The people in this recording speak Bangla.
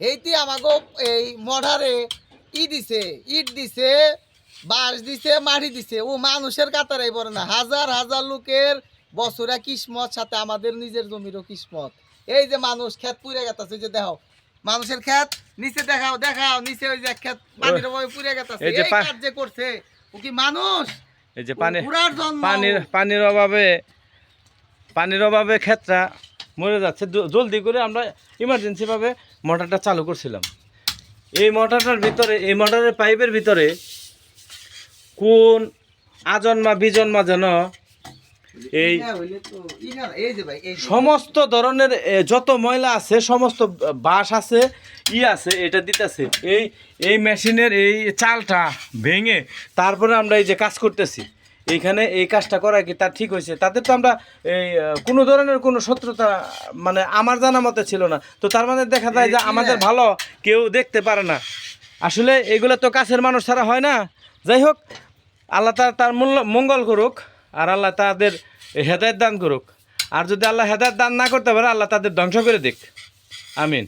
এইটি আমাকে এই মডারে ই দিছে ইট দিছে বাঁশ দিছে মাটি দিছে। ও মানুষের কাতারাই পড়ে না। হাজার হাজার লোকের বছরে কিসমত সাথে আমাদের নিজের জমিরও কিসমত। এই যে মানুষ খেত পুড়ে গেছে যে দেখো মানুষের ক্ষেত নিচে দেখাও দেখাও নিচে ওই যে ক্ষেত পানির অভাবে পুড়ে গেছে যে এই কাজ যে করছে ও কি মানুষ? এই যে পানি পানির পানির অভাবে পানির অভাবে ক্ষেতটা মরে যাচ্ছে। জলদি করে আমরা ইমার্জেন্সিভাবে মোটরটা চালু করছিলাম। এই মোটরটার ভিতরে এই মোটরের পাইপের ভিতরে কোন আজন্মা বিজন্মা যেন এই সমস্ত ধরনের যত ময়লা আছে সমস্ত বাঁশ আছে ই আছে এটা দিতেছে। এই এই মেশিনের এই চালটা ভেঙে তারপরে আমরা এই যে কাজ করতেছি। এইখানে এই কাজটা করা কি তার ঠিক হয়েছে? তাদের তো আমরা এই কোনো ধরনের কোনো শত্রুতা মানে আমার জানা মতে ছিল না। তো তার মানে দেখা যায় যে আমাদের ভালো কেউ দেখতে পারে না। আসলে এগুলো তো কাছের মানুষ ছাড়া হয় না। যাই হোক আল্লাহ তার তার মূল্য মঙ্গল করুক আর আল্লাহ তাদের হেদায়ত দান করুক। আর যদি আল্লাহ হেদায়ত দান না করতে পারে আল্লাহ তাদের ধ্বংস করে দিক। আমিন।